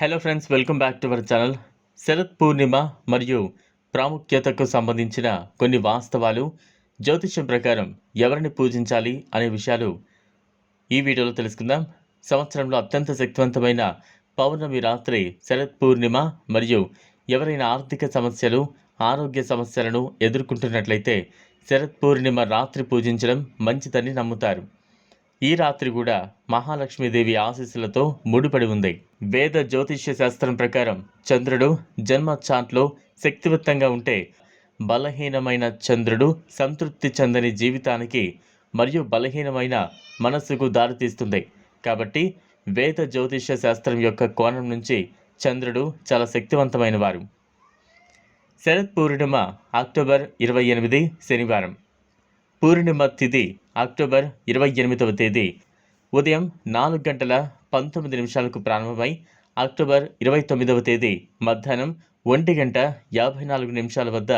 Hello friends welcome back to our channel Sharath Purnima మరియు ప్రాముఖ్యతకు సంబంధించిన కొన్ని వాస్తవాలు జ్యోతిష్యం ప్రకారం ఎవరిని పూజించాలి అనే విషయాలు ఈ వీడియోలో తెలుసుకుందాం. సంవత్సరంలో అత్యంత శక్తివంతమైన పౌర్ణమి రాత్రి శరత్ పూర్ణిమ మరియు ఎవరైనా ఆర్థిక సమస్యలు ఆరోగ్య సమస్యలను ఎదుర్కొంటున్నట్లయితే శరత్ పూర్ణిమ రాత్రి పూజించడం మంచిదని నమ్ముతారు. ఈ రాత్రి కూడా మహాలక్ష్మీదేవి ఆశీస్సులతో ముడిపడి ఉంది. వేద జ్యోతిష్య శాస్త్రం ప్రకారం చంద్రుడు జన్మ చాంట్లో శక్తివంతంగా ఉంటే బలహీనమైన చంద్రుడు సంతృప్తి చెందని జీవితానికి మరియు బలహీనమైన మనస్సుకు దారితీస్తుంది. కాబట్టి వేద జ్యోతిష్య శాస్త్రం యొక్క కోణం నుంచి చంద్రుడు చాలా శక్తివంతమైన వారు శరత్ పూర్ణిమ అక్టోబర్ ఇరవై ఎనిమిది శనివారం. పూర్ణిమ తిథి అక్టోబర్ ఇరవై ఎనిమిదవ తేదీ. ఉదయం నాలుగు గంటల పంతొమ్మిది నిమిషాలకు ప్రారంభమై అక్టోబర్ ఇరవై తొమ్మిదవ తేదీ మధ్యాహ్నం ఒంటి గంట యాభై నాలుగు నిమిషాల వద్ద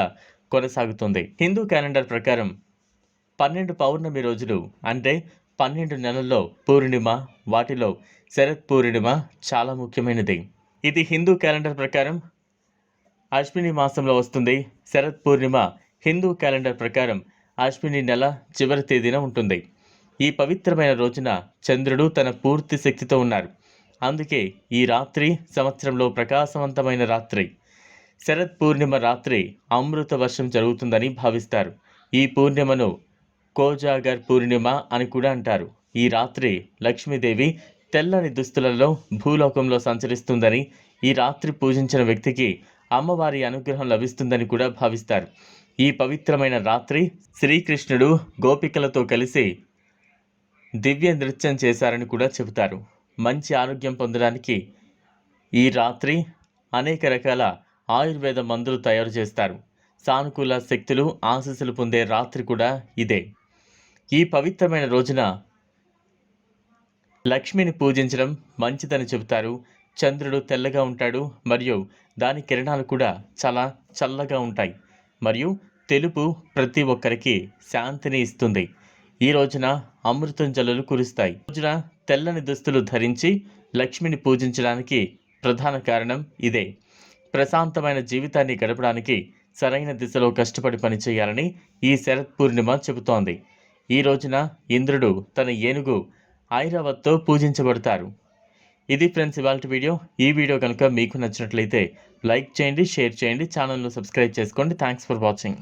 కొనసాగుతుంది. హిందూ క్యాలెండర్ ప్రకారం పన్నెండు పౌర్ణమి రోజులు అంటే పన్నెండు నెలల్లో పూర్ణిమ వాటిలో శరత్ పూర్ణిమ చాలా ముఖ్యమైనది. ఇది హిందూ క్యాలెండర్ ప్రకారం అశ్విని మాసంలో వస్తుంది. శరత్ పూర్ణిమ హిందూ క్యాలెండర్ ప్రకారం అశ్విని నెల చివరి తేదీన ఉంటుంది. ఈ పవిత్రమైన రోజున చంద్రుడు తన పూర్తి శక్తితో ఉన్నారు అందుకే ఈ రాత్రి సంవత్సరంలో ప్రకాశవంతమైన రాత్రి. శరత్ పూర్ణిమ రాత్రి అమృత వర్షం జరుగుతుందని భావిస్తారు. ఈ పూర్ణిమను కోజాగర్ పూర్ణిమ అని కూడా అంటారు. ఈ రాత్రి లక్ష్మీదేవి తెల్లని దుస్తులలో భూలోకంలో సంచరిస్తుందని ఈ రాత్రి పూజించిన వ్యక్తికి అమ్మవారి అనుగ్రహం లభిస్తుందని కూడా భావిస్తారు. ఈ పవిత్రమైన రాత్రి శ్రీకృష్ణుడు గోపికలతో కలిసి దివ్య నృత్యం చేశారని కూడా చెబుతారు. మంచి ఆరోగ్యం పొందడానికి ఈ రాత్రి అనేక రకాల ఆయుర్వేద మందులు తయారు చేస్తారు. సానుకూల శక్తులు ఆశీస్సులు పొందే రాత్రి కూడా ఇదే. ఈ పవిత్రమైన రోజున లక్ష్మిని పూజించడం మంచిదని చెబుతారు. చంద్రుడు తెల్లగా ఉంటాడు మరియు దాని కిరణాలు కూడా చాలా చల్లగా ఉంటాయి. మరియు తెలుపు ప్రతి ఒక్కరికి శాంతిని ఇస్తుంది. ఈ రోజున అమృతం జల్లులు కురుస్తాయి. రోజున తెల్లని దుస్తులు ధరించి లక్ష్మిని పూజించడానికి ప్రధాన కారణం ఇదే. ప్రశాంతమైన జీవితాన్ని గడపడానికి సరైన దిశలో కష్టపడి పనిచేయాలని ఈ శరత్ పూర్ణిమ చెబుతోంది. ఈ రోజున ఇంద్రుడు తన ఏనుగు ఐరావత్తో పూజించబడతారు. ఇది ఫ్రెండ్స్ ఇవాళ వీడియో. ఈ వీడియో కనుక మీకు నచ్చినట్లయితే లైక్ చేయండి షేర్ చేయండి ఛానల్ను సబ్స్క్రైబ్ చేసుకోండి. Thanks for watching.